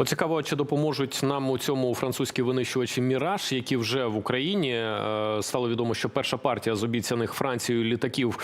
От цікаво, чи допоможуть нам у цьому французькі винищувачі Міраж, які вже в Україні Е, стало відомо, що перша партія з обіцяних Францією літаків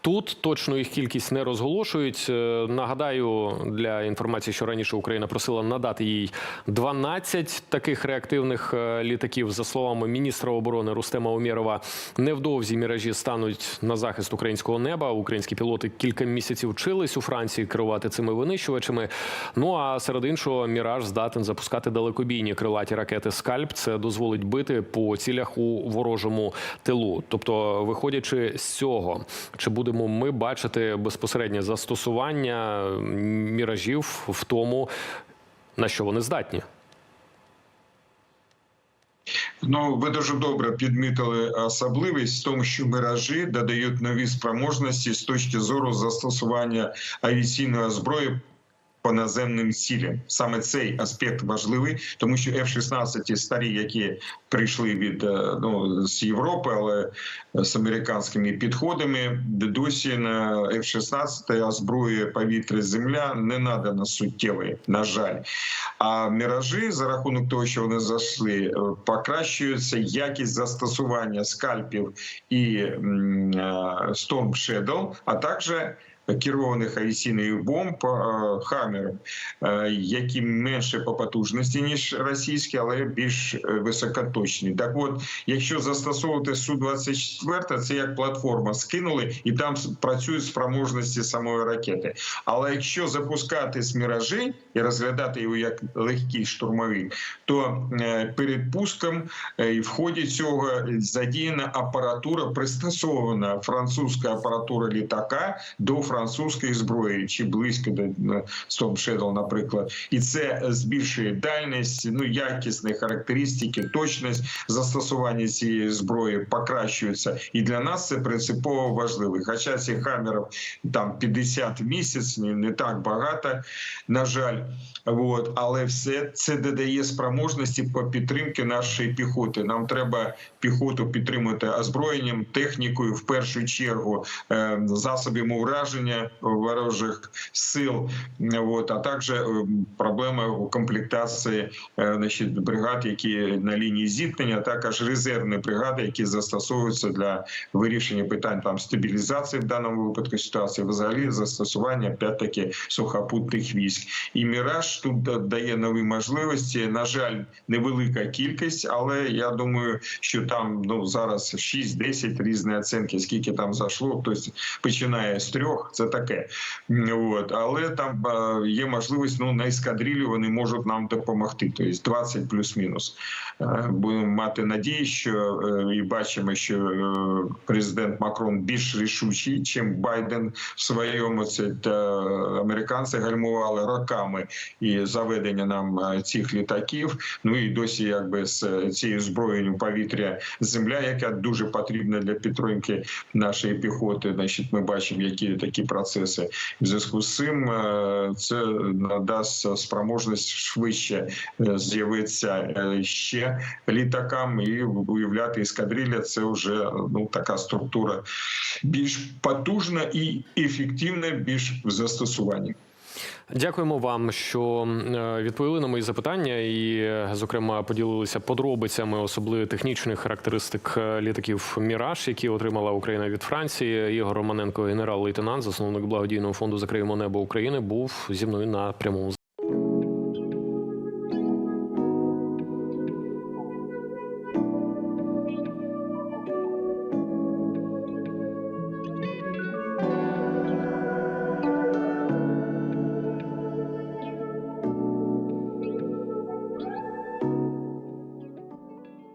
тут точно їх кількість не розголошують. Е, Нагадаю для інформації, що раніше Україна просила надати їй 12 таких реактивних е, літаків. За словами міністра оборони Рустема Умєрова, невдовзі міражі стануть на захист українського неба. Українські пілоти кілька місяців вчились у Франції керувати цими винищувачами. Ну а серед іншого, міраж здатен запускати далекобійні крилаті ракети Скальп. Це дозволить бити по цілях у ворожому тилу. Тобто, виходячи з цього, чи будемо ми бачити безпосереднє застосування міражів в тому, на що вони здатні? Ну, ви дуже добре підмітили особливість в тому, що миражі додають нові спроможності з точки зору застосування авіаційної зброї. По наземним цілям саме цей аспект важливий, тому що F-16 старі, які прийшли від е, ну з Європи, але з американськими підходами, досі на F-16 озброює повітря земля не надано суттєвої, на жаль. А міражі за рахунок того, що вони зайшли, е, покращується якість застосування скальпів і е, Storm Shadow, а також керованих авіаційних бомб Хаммером, які менше по потужності ніж російські, але більш е, високоточні. Так, от, якщо застосовувати су 24 це як платформа скинули, і там працюють спроможності самої ракети. Але якщо запускати з міражі і розглядати його як легкий штурмовий, то е, перед пуском е, і в ході цього задіяна апаратура, пристосована французька апаратура літака до французької зброї чи близько до Storm Shadow, наприклад, і це збільшує дальність, ну якісні характеристики, точність застосування цієї зброї покращується, і для нас це принципово важливо. Хоча цих хамерів там 50 в місяць, не, так багато, на жаль, от але все це додає спроможності по підтримки нашої піхоти. Нам треба піхоту підтримувати озброєнням, технікою в першу чергу, е, засобами ураження ворожих сил. От, а також е, проблема у комплектації е, значить, бригад, які на лінії зіткнення, а також резервні бригади, які застосовуються для вирішення питань там стабілізації в даному випадку ситуації, взагалі застосування опять-таки сухопутних військ. І міраж тут дає нові можливості. На жаль, невелика кількість, але я думаю, що там ну зараз 6-10 різні оцінки, скільки там зайшло, тобто починає з трьох, це таке. От. Але там е, є можливість ну на ескадрилю вони можуть нам допомогти. Тобто 20 плюс-мінус. Е, Будемо мати надію, що е, і бачимо, що президент Макрон більш рішучий, ніж Байден в своєму це американці гальмували роками і заведення нам цих літаків. Ну і досі, якби з цією зброєю повітря земля, яка дуже потрібна для підтримки нашої піхоти. Значить, ми бачимо, які такі процеси. В зв'язку з цим це надасть спроможність швидше з'явитися ще літакам і уявляти ескадрилля. Це вже ну така структура більш потужна і ефективна, більш в застосуванні. Дякуємо вам, що е, відповіли на мої запитання, і, е, зокрема, поділилися подробицями особливо технічних характеристик е, літаків Міраж, які отримала Україна від Франції. Ігор Романенко, генерал-лейтенант, засновник благодійного фонду Закриємо небо України, був зі мною на прямому